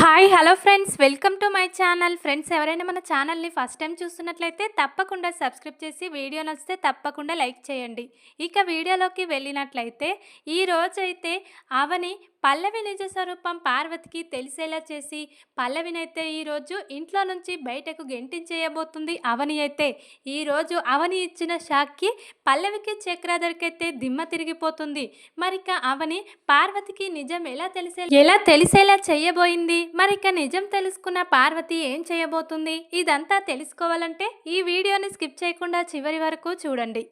Hi hello friends welcome to my channel friends ఎవరైనా మన ఛానల్ని ఫస్ట్ టైం చూస్తున్నట్లయితే తప్పకుండా సబ్స్క్రైబ్ చేసి వీడియో నచ్చితే తప్పకుండా లైక్ చేయండి. ఇక వీడియోలోకి వెళ్ళినట్లయితే ఈ రోజైతే అవని పల్లవి నిజ స్వరూపం పార్వతికి తెలిసేలా చేసి పల్లవినైతే ఈరోజు ఇంట్లో నుంచి బయటకు గెంటించేయబోతుంది అవని అయితే. ఈరోజు అవని ఇచ్చిన షాక్కి పల్లవికి చక్రాధర్కైతే దిమ్మ తిరిగిపోతుంది. మరిక అవని పార్వతికి నిజం ఎలా తెలిసే ఎలా తెలిసేలా చేయబోయింది? మరిక నిజం తెలుసుకున్న పార్వతి ఏం చేయబోతుంది? ఇదంతా తెలుసుకోవాలంటే ఈ వీడియోని స్కిప్ చేయకుండా చివరి వరకు చూడండి.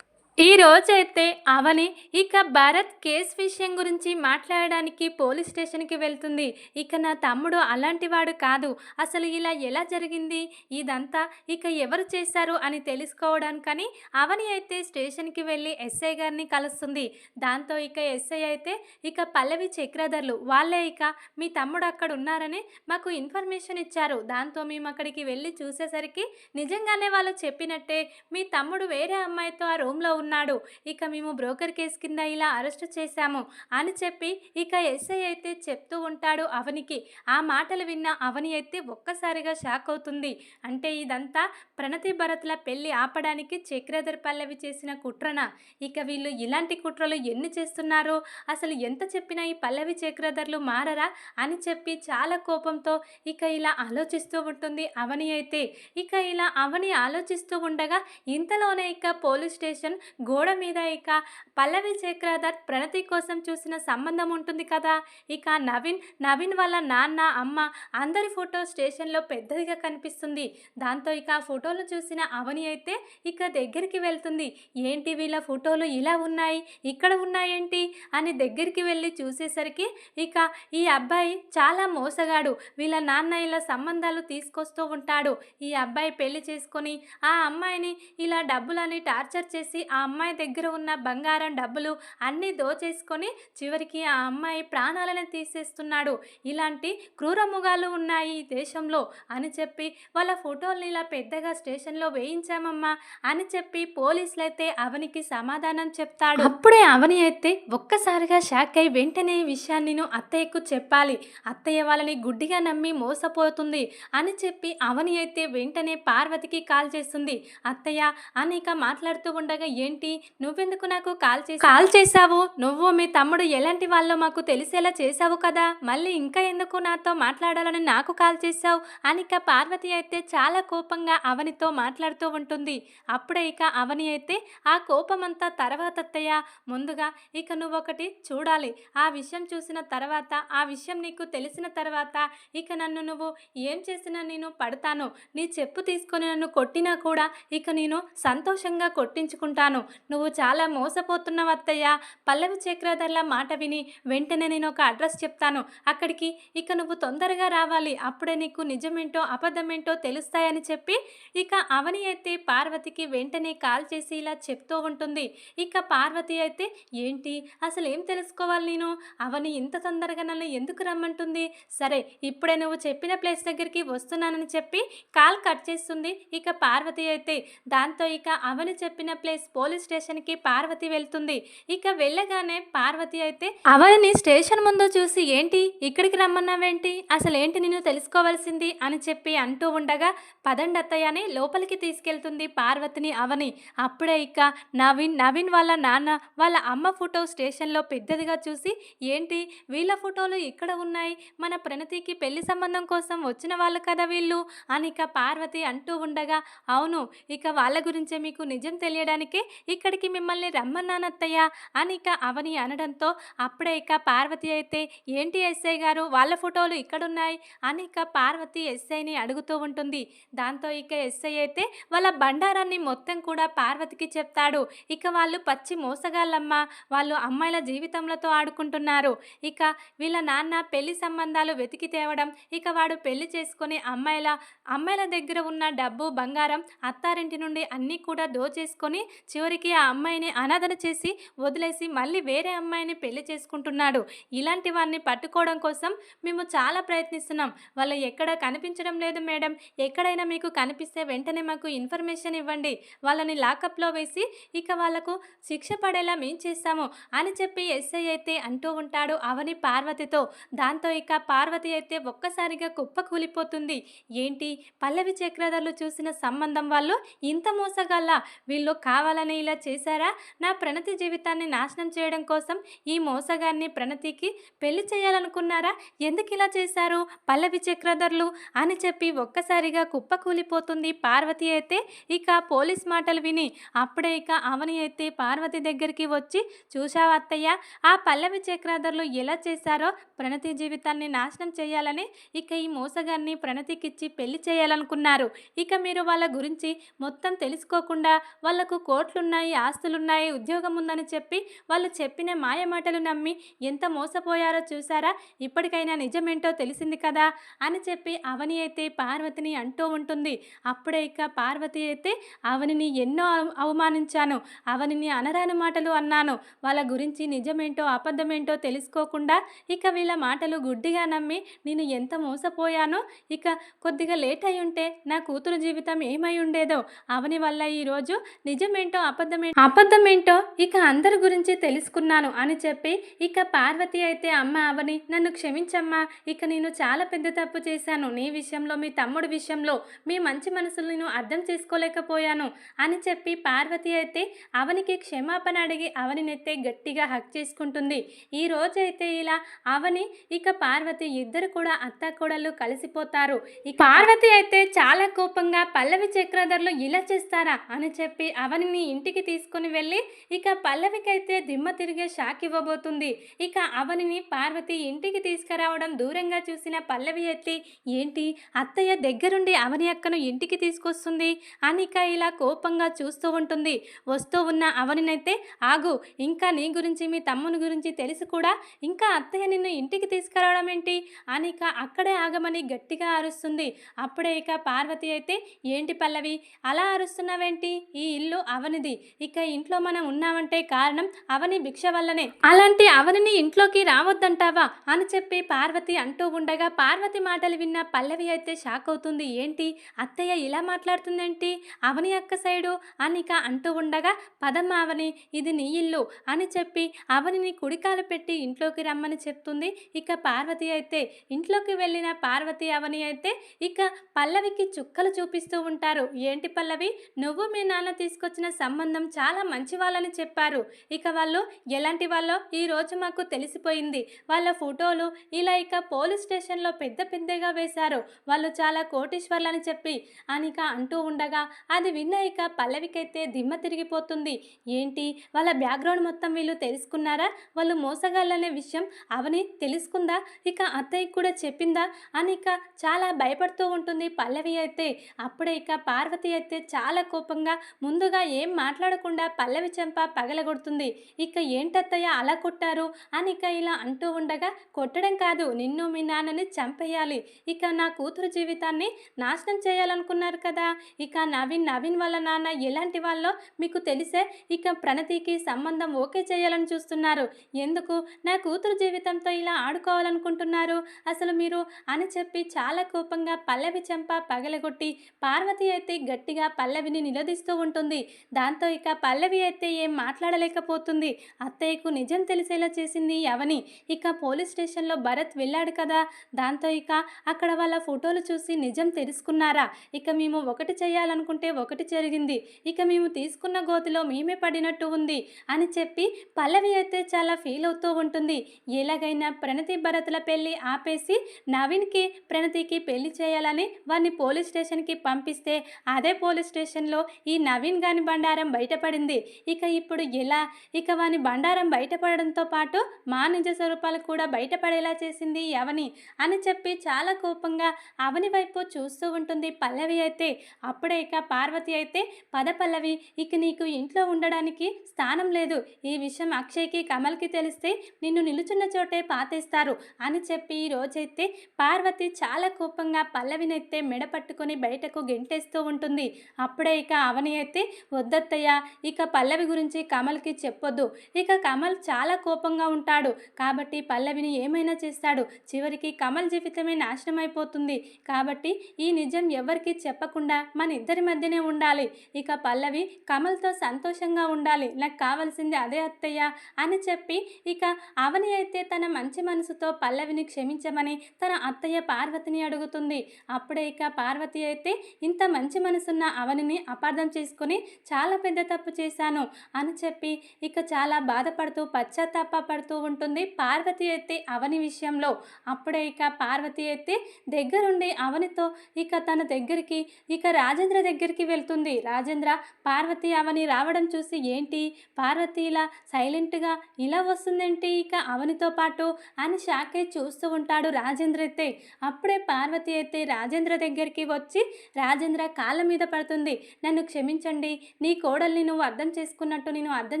ఈ రోజైతే అవని ఇక భరత్ కేస్ విషయం గురించి మాట్లాడడానికి పోలీస్ స్టేషన్కి వెళ్తుంది. ఇక నా తమ్ముడు అలాంటి వాడు కాదు. అసలు ఇలా ఎలా జరిగింది? ఇదంతా ఇక ఎవరు చేశారు అని తెలుసుకోవడానికని అవని అయితే స్టేషన్కి వెళ్ళి ఎస్ఐ గారిని కలుస్తుంది. దాంతో ఇక ఎస్ఐ అయితే ఇక పల్లవి చక్రధర్లు వాళ్ళే ఇక మీ తమ్ముడు అక్కడ ఉన్నారని మాకు ఇన్ఫర్మేషన్ ఇచ్చారు. దాంతో మేము అక్కడికి వెళ్ళి చూసేసరికి నిజంగానే వాళ్ళు చెప్పినట్టే మీ తమ్ముడు వేరే అమ్మాయితో ఆ రూమ్లో ఉన్నాడు. ఇక మేము బ్రోకర్ కేసు కింద ఇలా అరెస్ట్ చేశాము అని చెప్పి ఇక ఎస్ఐ అయితే చెప్తూ ఉంటాడు అవనికి. ఆ మాటలు విన్న అవని అయితే ఒక్కసారిగా షాక్ అవుతుంది. అంటే ఇదంతా ప్రణతి భరత్ల పెళ్ళి ఆపడానికి చక్రధర్ పల్లవి చేసిన కుట్రన. ఇక వీళ్ళు ఇలాంటి కుట్రలు ఎన్ని చేస్తున్నారో అసలు ఎంత చెప్పినా ఈ పల్లవి చక్రధర్లు మారరా అని చెప్పి చాలా కోపంతో ఇక ఇలా ఆలోచిస్తూ ఉంటుంది అవని అయితే. ఇక ఇలా అవని ఆలోచిస్తూ ఉండగా ఇంతలోనే ఇక పోలీస్ స్టేషన్ గోడ మీద ఇక పల్లవి చక్రధర్ ప్రణతి కోసం చూసిన సంబంధం ఉంటుంది కదా. ఇక నవీన్ నవీన్ వాళ్ళ నాన్న అమ్మ అందరి ఫోటో స్టేషన్లో పెద్దదిగా కనిపిస్తుంది. దాంతో ఇక ఫోటోలు చూసిన అవని అయితే ఇక దగ్గరికి వెళ్తుంది. ఏంటి వీళ్ళ ఫోటోలు ఇలా ఉన్నాయి? ఇక్కడ ఉన్నాయేంటి? అని దగ్గరికి వెళ్ళి చూసేసరికి ఇక ఈ అబ్బాయి చాలా మోసగాడు. వీళ్ళ నాన్న ఇలా సంబంధాలు తీసుకొస్తూ ఉంటాడు. ఈ అబ్బాయి పెళ్ళి చేసుకొని ఆ అమ్మాయిని ఇలా డబ్బులని టార్చర్ చేసి ఆ అమ్మాయి దగ్గర ఉన్న బంగారం డబ్బులు అన్నీ దోచేసుకొని చివరికి ఆ అమ్మాయి ప్రాణాలను తీసేస్తున్నాడు. ఇలాంటి క్రూరముగాలు ఉన్నాయి ఈ దేశంలో అని చెప్పి వాళ్ళ ఫోటోల్ని ఇలా పెద్దగా స్టేషన్లో వేయించామమ్మా అని చెప్పి పోలీసులు అయితే అవనికి సమాధానం చెప్తాడు. అప్పుడే అవని అయితే ఒక్కసారిగా షాక్ అయి వెంటనే ఈ విషయాన్ని నేను అత్తయ్యకు చెప్పాలి. అత్తయ్య వాళ్ళని గుడ్డిగా నమ్మి మోసపోతుంది అని చెప్పి అవని అయితే వెంటనే పార్వతికి కాల్ చేస్తుంది. అత్తయ్య అనేక మాట్లాడుతూ ఉండగా ఏంటి? నువ్వెందుకు నాకు కాల్ చేసి? కాల్ చేశావు? నువ్వు మీ తమ్ముడు ఎలాంటి వాళ్ళో మాకు తెలిసేలా చేశావు కదా? మళ్ళీ ఇంకా ఎందుకు నాతో మాట్లాడాలని నాకు కాల్ చేశావు? అని ఇక పార్వతి అయితే చాలా కోపంగా అవనితో మాట్లాడుతూ ఉంటుంది. అప్పుడే ఇక అవని అయితే ఆ కోపమంతా తర్వాత అత్తయ్య. ముందుగా ఇక నువ్వు ఒకటి చూడాలి. ఆ విషయం చూసిన తర్వాత ఆ విషయం నీకు తెలిసిన తర్వాత ఇక నన్ను నువ్వు ఏం చేసినా నేను పడతాను. నీ చెప్పు తీసుకొని నన్ను కొట్టినా కూడా ఇక నేను సంతోషంగా కొట్టించుకుంటాను. నువ్వు చాలా మోసపోతున్నావు అత్తయ్య. పల్లవి చక్రధర్ల మాట విని వెంటనే నేను ఒక అడ్రస్ చెప్తాను. అక్కడికి ఇక నువ్వు తొందరగా రావాలి. అప్పుడే నీకు నిజమేంటో అబద్ధమేంటో తెలుస్తాయని చెప్పి ఇక అవని అయితే పార్వతికి వెంటనే కాల్ చేసి ఇలా చెప్తూ ఉంటుంది. ఇక పార్వతి అయితే ఏంటి? అసలు ఏం తెలుసుకోవాలి నేను? అవని ఇంత తొందరగా నన్ను ఎందుకు రమ్మంటుంది? సరే ఇప్పుడే నువ్వు చెప్పిన ప్లేస్ దగ్గరికి వస్తున్నానని చెప్పి కాల్ కట్ చేస్తుంది. ఇక పార్వతి అయితే దాంతో ఇక అవని చెప్పిన ప్లేస్ పోలీస్ స్టేషన్కి పార్వతి వెళ్తుంది. ఇక వెళ్ళగానే పార్వతి అయితే అవనిని స్టేషన్ ముందు చూసి ఏంటి? ఇక్కడికి రమ్మన్నావేంటి? అసలు ఏంటి నేను తెలుసుకోవాల్సింది? అని చెప్పి అంటూ ఉండగా పదండి అత్తయ్య అని లోపలికి తీసుకెళ్తుంది పార్వతిని అవని. అప్పుడే ఇక నవీన్ నవీన్ వాళ్ళ నాన్న వాళ్ళ అమ్మ ఫోటో స్టేషన్లో పెద్దదిగా చూసి ఏంటి? వీళ్ళ ఫోటోలు ఇక్కడ ఉన్నాయి? మన ప్రణతికి పెళ్ళి సంబంధం కోసం వచ్చిన వాళ్ళు కదా వీళ్ళు? అని ఇక పార్వతి అంటూ ఉండగా అవును. ఇక వాళ్ళ గురించే మీకు నిజం తెలియడానికే ఇక్కడికి మిమ్మల్ని రమ్మన్నానత్తయ్య అని ఇక అవని అనడంతో అప్పుడే ఇక పార్వతి అయితే ఏంటి ఎస్ఐ గారు? వాళ్ళ ఫోటోలు ఇక్కడున్నాయి? అని ఇక పార్వతి ఎస్ఐని అడుగుతూ ఉంటుంది. దాంతో ఇక ఎస్ఐ అయితే వాళ్ళ బండారాన్ని మొత్తం కూడా పార్వతికి చెప్తాడు. ఇక వాళ్ళు పచ్చి మోసగాళ్ళమ్మ. వాళ్ళు అమ్మాయిల జీవితంలతో ఆడుకుంటున్నారు. ఇక వీళ్ళ నాన్న పెళ్ళి సంబంధాలు వెతికి తేవడం ఇక వాడు పెళ్ళి చేసుకుని అమ్మాయిల అమ్మాయిల దగ్గర ఉన్న డబ్బు బంగారం అత్తారింటి నుండి అన్నీ కూడా దోచేసుకొని చివరి చివరికి ఆ అమ్మాయిని అనాథన చేసి వదిలేసి మళ్ళీ వేరే అమ్మాయిని పెళ్ళి చేసుకుంటున్నాడు. ఇలాంటి వారిని పట్టుకోవడం కోసం మేము చాలా ప్రయత్నిస్తున్నాం. వాళ్ళు ఎక్కడ కనిపించడం లేదు మేడం. ఎక్కడైనా మీకు కనిపిస్తే వెంటనే మాకు ఇన్ఫర్మేషన్ ఇవ్వండి. వాళ్ళని లాకప్లో వేసి ఇక వాళ్ళకు శిక్ష పడేలా మేం చేస్తాము అని చెప్పి ఎస్ఐ అయితే అంటూ ఉంటాడు అవని పార్వతితో. దాంతో ఇక పార్వతి అయితే ఒక్కసారిగా కుప్ప కూలిపోతుంది. ఏంటి? పల్లవి చక్రధర్లు చూసిన సంబంధం వాళ్ళు ఇంత మోసగల వీళ్ళు కావాలని ఇలా చేశారా? నా ప్రణతి జీవితాన్ని నాశనం చేయడం కోసం ఈ మోసగాన్ని ప్రణతికి పెళ్ళి చేయాలనుకున్నారా? ఎందుకు ఇలా చేశారు? పల్లవి చక్రధర్లు అని చెప్పి ఒక్కసారిగా కుప్ప కూలిపోతుంది పార్వతి అయితే. ఇక పోలీస్ మాటలు విని అప్పుడే ఇక అవని అయితే పార్వతి దగ్గరికి వచ్చి చూశావా అత్తయ్య ఆ పల్లవి చక్రధర్లు ఎలా చేశారో? ప్రణతి జీవితాన్ని నాశనం చేయాలని ఇక ఈ మోసగాన్ని ప్రణతికిచ్చి పెళ్ళి చేయాలనుకున్నారు. ఇక మీరు వాళ్ళ గురించి మొత్తం తెలుసుకోకుండా వాళ్ళకు ఉన్నాయి ఆస్తులున్నాయి ఉద్యోగం ఉందని చెప్పి వాళ్ళు చెప్పిన మాయ మాటలు నమ్మి ఎంత మోసపోయారో చూసారా? ఇప్పటికైనా నిజమేంటో తెలిసింది కదా? అని చెప్పి అవని అయితే పార్వతిని అంటూ ఉంటుంది. అప్పుడే ఇక పార్వతి అయితే అవనిని ఎన్నో అవమానించాను అవనిని అనరాని మాటలు అన్నాను. వాళ్ళ గురించి నిజమేంటో అబద్ధమేంటో తెలుసుకోకుండా ఇక వీళ్ళ మాటలు గుడ్డిగా నమ్మి నేను ఎంత మోసపోయానో ఇక కొద్దిగా లేట్ అయి ఉంటే నా కూతురు జీవితం ఏమై ఉండేదో అవని వల్ల ఈరోజు నిజమేంటో అబద్ధమేంటో అబద్ధమేంటో ఇక అందరి గురించి తెలుసుకున్నాను అని చెప్పి ఇక పార్వతి అయితే అమ్మ అవని నన్ను క్షమించమ్మా. ఇక నేను చాలా పెద్ద తప్పు చేశాను. నీ విషయంలో మీ తమ్ముడి విషయంలో మీ మంచి మనసులు నేను అర్థం చేసుకోలేకపోయాను అని చెప్పి పార్వతి అయితే అవనికి క్షమాపణ అడిగి అవనినైతే గట్టిగా హక్ చేసుకుంటుంది. ఈ రోజైతే ఇలా అవని ఇక పార్వతి ఇద్దరు కూడా అత్త కోడళ్ళు కలిసిపోతారు. ఇక పార్వతి అయితే చాలా కోపంగా పల్లవి చక్రధర్లు ఇలా చేస్తారా? అని చెప్పి అవనిని ఇంటికి తీసుకుని వెళ్ళి ఇక పల్లవికైతే దిమ్మ తిరిగే షాక్ ఇవ్వబోతుంది. ఇక అవనిని పార్వతి ఇంటికి తీసుకురావడం దూరంగా చూసిన పల్లవి ఎత్తి ఏంటి? అత్తయ్య దగ్గరుండి అవని అక్కను ఇంటికి తీసుకొస్తుంది? అనిక ఇలా కోపంగా చూస్తూ ఉంటుంది. వస్తూ ఉన్న అవనినైతే ఆగు ఇంకా నీ గురించి మీ తమ్ముని గురించి తెలిసి కూడా. ఇంకా అత్తయ్య నిన్ను ఇంటికి తీసుకురావడం ఏంటి? అనిక అక్కడే ఆగమని గట్టిగా అరుస్తుంది. అప్పుడే ఇక పార్వతి అయితే ఏంటి పల్లవి? అలా అరుస్తున్నావేంటి? ఈ ఇల్లు అవనిది. ఇక ఇంట్లో మనం ఉన్నామంటే కారణం అవని భిక్ష వల్లనే. అలాంటి అవనిని ఇంట్లోకి రావద్దంటావా? అని చెప్పి పార్వతి అంటూ ఉండగా పార్వతి మాటలు విన్న పల్లవి అయితే షాక్ అవుతుంది. ఏంటి? అత్తయ్య ఇలా మాట్లాడుతుందేంటి? అవని అక్క సైడు? అని ఇక అంటూ ఉండగా పదమ్మ అవని ఇది నీ ఇల్లు అని చెప్పి అవనిని కుడికాలు పెట్టి ఇంట్లోకి రమ్మని చెప్తుంది. ఇక పార్వతి అయితే ఇంట్లోకి వెళ్ళిన పార్వతి అవని అయితే ఇక పల్లవికి చుక్కలు చూపిస్తూ ఉంటారు. ఏంటి పల్లవి? నువ్వు మీ నాన్న తీసుకొచ్చిన సంబంధం చాలా మంచి వాళ్ళని చెప్పారు. ఇక వాళ్ళు ఎలాంటి వాళ్ళో ఈ రోజు మాకు తెలిసిపోయింది. వాళ్ళ ఫోటోలు ఇలా ఇక పోలీస్ స్టేషన్లో పెద్ద పెద్దగా వేశారు. వాళ్ళు చాలా కోటీశ్వర్లని చెప్పి అనిక అంటూ ఉండగా అది విన్న ఇక పల్లవికైతే దిమ్మ తిరిగిపోతుంది. ఏంటి? వాళ్ళ బ్యాక్గ్రౌండ్ మొత్తం వీళ్ళు తెలుసుకున్నారా? వాళ్ళు మోసగాళ్ళనే విషయం అవని తెలుసుకుందా? ఇక అత్తయ్య కూడా చెప్పిందా? అని ఇక చాలా భయపడుతూ ఉంటుంది పల్లవి అయితే. అప్పుడే ఇక పార్వతి అయితే చాలా కోపంగా ముందుగా ఏం మాట్లాడకుండా పల్లవి చెంప పగలగొడుతుంది. ఇక ఏంటత్తయ్య అలా కొట్టారు? అని ఇక ఇలా అంటూ ఉండగా కొట్టడం కాదు నిన్ను మీ నాన్నని చంపేయాలి. ఇక నా కూతురు జీవితాన్ని నాశనం చేయాలనుకున్నారు కదా? ఇక నవీన్ నవీన్ వాళ్ళ నాన్న ఎలాంటి వాళ్ళో మీకు తెలిసే ఇక ప్రణతికి సంబంధం ఓకే చేయాలని చూస్తున్నారు. ఎందుకు? నా కూతురు జీవితంతో ఇలా ఆడుకోవాలనుకుంటున్నారు. అసలు మీరు అని చెప్పి చాలా కోపంగా పల్లవి చెంప పగలగొట్టి పార్వతి అయితే గట్టిగా పల్లవిని నిలదీస్తూ ఉంటుంది. దాంతో ఇక పల్లవి అయితే ఏం మాట్లాడలేకపోతుంది. అత్తయ్యకు నిజం తెలిసేలా చేసింది అవని ఇక పోలీస్ స్టేషన్లో భరత్ వెళ్ళాడు కదా. దాంతో ఇక అక్కడ వాళ్ళ ఫోటోలు చూసి నిజం తెలుసుకున్నారా? ఇక మేము ఒకటి చేయాలనుకుంటే ఒకటి జరిగింది. ఇక మేము తీసుకున్న గోతిలో మేమే పడినట్టు ఉంది అని చెప్పి పల్లవి అయితే చాలా ఫీల్ అవుతూ ఉంటుంది. ఎలాగైనా ప్రణతి భరత్ల పెళ్ళి ఆపేసి నవీన్కి ప్రణతికి పెళ్ళి చేయాలని వారిని పోలీస్ స్టేషన్కి పంపిస్తే అదే పోలీస్ స్టేషన్లో ఈ నవీన్ గాని బండారా బయటపడింది. ఇక ఇప్పుడు ఎలా? ఇక వాని బండారం బయటపడడంతో పాటు మా నిజ స్వరూపాలు కూడా బయటపడేలా చేసింది అవని అని చెప్పి చాలా కోపంగా అవని వైపు చూస్తూ ఉంటుంది పల్లవి అయితే. అప్పుడే ఇక పార్వతి అయితే పద పల్లవి ఇక నీకు ఇంట్లో ఉండడానికి స్థానం లేదు. ఈ విషయం అక్షయ్కి కమల్కి తెలిస్తే నిన్ను నిలుచున్న చోటే పాతేస్తారు అని చెప్పి ఈ రోజైతే పార్వతి చాలా కోపంగా పల్లవినైతే మెడ పట్టుకొని బయటకు గెంటేస్తూ ఉంటుంది. అప్పుడే ఇక అవని అయితే వద్దత్త అత్తయ్య ఇక పల్లవి గురించి కమల్కి చెప్పొద్దు. ఇక కమల్ చాలా కోపంగా ఉంటాడు. కాబట్టి పల్లవిని ఏమైనా చేస్తాడు. చివరికి కమల్ జీవితమే నాశనం అయిపోతుంది కాబట్టి ఈ నిజం ఎవరికి చెప్పకుండా మన ఇద్దరి మధ్యనే ఉండాలి. ఇక పల్లవి కమల్తో సంతోషంగా ఉండాలి. నాకు కావాల్సింది అదే అత్తయ్య అని చెప్పి ఇక అవని అయితే తన మంచి మనసుతో పల్లవిని క్షమించమని తన అత్తయ్య పార్వతిని అడుగుతుంది. అప్పుడే ఇక పార్వతి అయితే ఇంత మంచి మనసున్న అవనిని అపార్థం చేసుకుని చాలా పెద్ద తప్పు చేశాను అని చెప్పి ఇక చాలా బాధపడుతూ పశ్చాత్తాప పడుతూ ఉంటుంది. పార్వతి అయితే అవని విషయంలో అప్పుడే ఇక పార్వతి అయితే దగ్గరుండి అవనితో ఇక తన దగ్గరికి ఇక రాజేంద్ర దగ్గరికి వెళ్తుంది. రాజేంద్ర పార్వతి అవని రావడం చూసి ఏంటి? పార్వతి ఇలా సైలెంట్గా ఇలా వస్తుందేంటి ఇక అవనితో పాటు అని షాకే చూస్తూ ఉంటాడు రాజేంద్ర అయితే. అప్పుడే పార్వతి అయితే రాజేంద్ర దగ్గరికి వచ్చి రాజేంద్ర కాళ్ళ మీద పడుతుంది. నన్ను క్షమించండి. నీ కోడల్ని నువ్వు అర్థం చేసుకున్నట్టు నేను అర్థం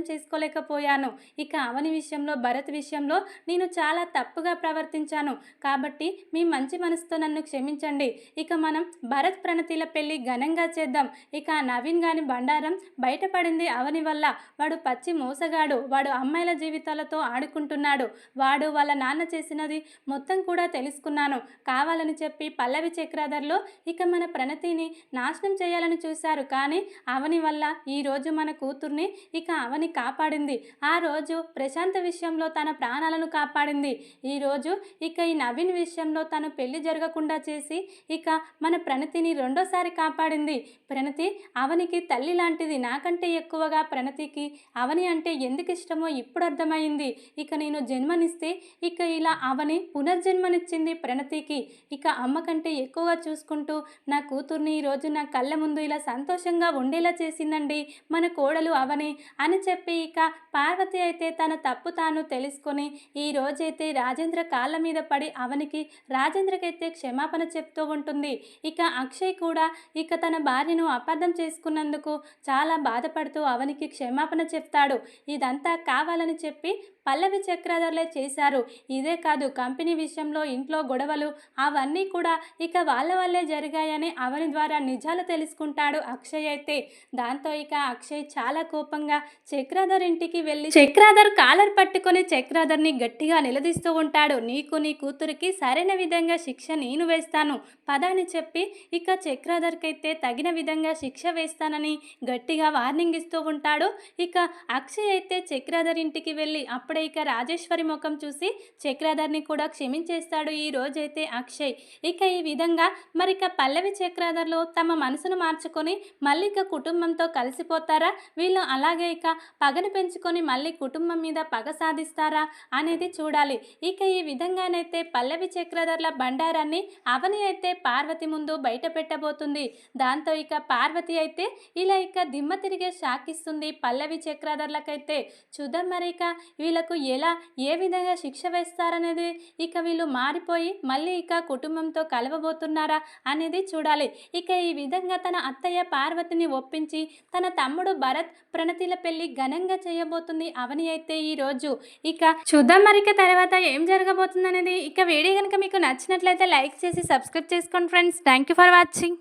చేసుకోలేకపోయాను. ఇక అవని విషయంలో భరత్ విషయంలో నేను చాలా తప్పుగా ప్రవర్తించాను. కాబట్టి మీ మంచి మనసుతో నన్ను క్షమించండి. ఇక మనం భరత్ ప్రణతిల పెళ్ళి ఘనంగా చేద్దాం. ఇక నవీన్ గాని బండారం బయటపడింది అవని వల్ల. వాడు పచ్చి మోసగాడు. వాడు అమ్మాయిల జీవితాలతో ఆడుకుంటున్నాడు. వాడు వాళ్ళ నాన్న చేసినది మొత్తం కూడా తెలుసుకున్నాను. కావాలని చెప్పి పల్లవి చక్రాధర్లో ఇక మన ప్రణతిని నాశనం చేయాలని చూశారు. కానీ అవని వల్ల ఈ ఈరోజు మన కూతుర్ని ఇక అవని కాపాడింది. ఆ రోజు ప్రశాంత్ విషయంలో తన ప్రాణాలను కాపాడింది. ఈరోజు ఇక ఈ నవీన్ విషయంలో తను పెళ్ళి జరగకుండా చేసి ఇక మన ప్రణతిని రెండోసారి కాపాడింది. ప్రణతి అవనికి తల్లి లాంటిది నాకంటే ఎక్కువగా ప్రణతికి అవని అంటే ఎందుకు ఇష్టమో ఇప్పుడు అర్థమైంది. ఇక నేను జన్మనిస్తే ఇక ఇలా అవని పునర్జన్మనిచ్చింది ప్రణతికి. ఇక అమ్మ కంటే ఎక్కువగా చూసుకుంటూ నా కూతుర్ని ఈరోజు నా కళ్ళ ముందు ఇలా సంతోషంగా ఉండేలా చేసిందండి. మన కోడలు అవని అని చెప్పి ఇక పార్వతి అయితే తన తప్పు తాను తెలుసుకొని ఈ రోజైతే రాజేంద్ర కాళ్ళ మీద పడి అవనికి రాజేంద్రకైతే క్షమాపణ చెప్తూ ఉంటుంది. ఇక అక్షయ్ కూడా ఇక తన భార్యను అపార్థం చేసుకున్నందుకు చాలా బాధపడుతూ అవనికి క్షమాపణ చెప్తాడు. ఇదంతా కావాలని చెప్పి పల్లవి చక్రధర్లే చేశారు. ఇదే కాదు కంపెనీ విషయంలో ఇంట్లో గొడవలు అవన్నీ కూడా ఇక వాళ్ళ వల్లే జరిగాయని అవని ద్వారా నిజాలు తెలుసుకుంటాడు అక్షయ్ అయితే. దాంతో ఇక అక్షయ్ చాలా కోపంగా చక్రాధర్ ఇంటికి వెళ్ళి చక్రాధర్ కాలర్ పట్టుకొని చక్రాధర్ని గట్టిగా నిలదీస్తూ ఉంటాడు. నీకు నీ కూతురికి సరైన విధంగా శిక్ష నేను వేస్తాను పదాని చెప్పి ఇక చక్రాధర్కైతే తగిన విధంగా శిక్ష వేస్తానని గట్టిగా వార్నింగ్ ఇస్తూ ఉంటాడు. ఇక అక్షయ్ అయితే చక్రాధర్ ఇంటికి వెళ్ళి అప్పుడు ఇక రాజేశ్వరి ముఖం చూసి చక్రాధర్ని కూడా క్షమించేస్తాడు ఈ రోజైతే అక్షయ్. ఇక ఈ విధంగా మరి ఇక పల్లవి చక్రాధర్లు తమ మనసును మార్చుకొని మళ్ళీ ఇక కుటుంబంతో కలిసిపోతారా? వీళ్ళు అలాగే ఇక పగను పెంచుకొని మళ్ళీ కుటుంబం మీద పగ సాధిస్తారా అనేది చూడాలి. ఇక ఈ విధంగానైతే పల్లవి చక్రధర్ల బండారాన్ని అవని అయితే పార్వతి ముందు బయట పెట్టబోతుంది. దాంతో ఇక పార్వతి అయితే ఇలా ఇక దిమ్మ తిరిగే షాకిస్తుంది పల్లవి చక్రధర్లకైతే. చూద్దాం మరి ఇక వీళ్ళ వీళ్ళకు ఎలా ఏ విధంగా శిక్ష వేస్తారనేది ఇక వీళ్ళు మారిపోయి మళ్ళీ ఇక కుటుంబంతో కలవబోతున్నారా అనేది చూడాలి. ఇక ఈ విధంగా తన అత్తయ్య పార్వతిని ఒప్పించి తన తమ్ముడు భరత్ ప్రణతిల పెళ్ళి ఘనంగా చేయబోతుంది అవని అయితే ఈ రోజు. ఇక చూద్దాం మరిక తర్వాత ఏం జరగబోతుంది అనేది ఇక వీడియో కనుక మీకు నచ్చినట్లయితే లైక్ చేసి సబ్స్క్రైబ్ చేసుకోండి friends. Thank you for watching.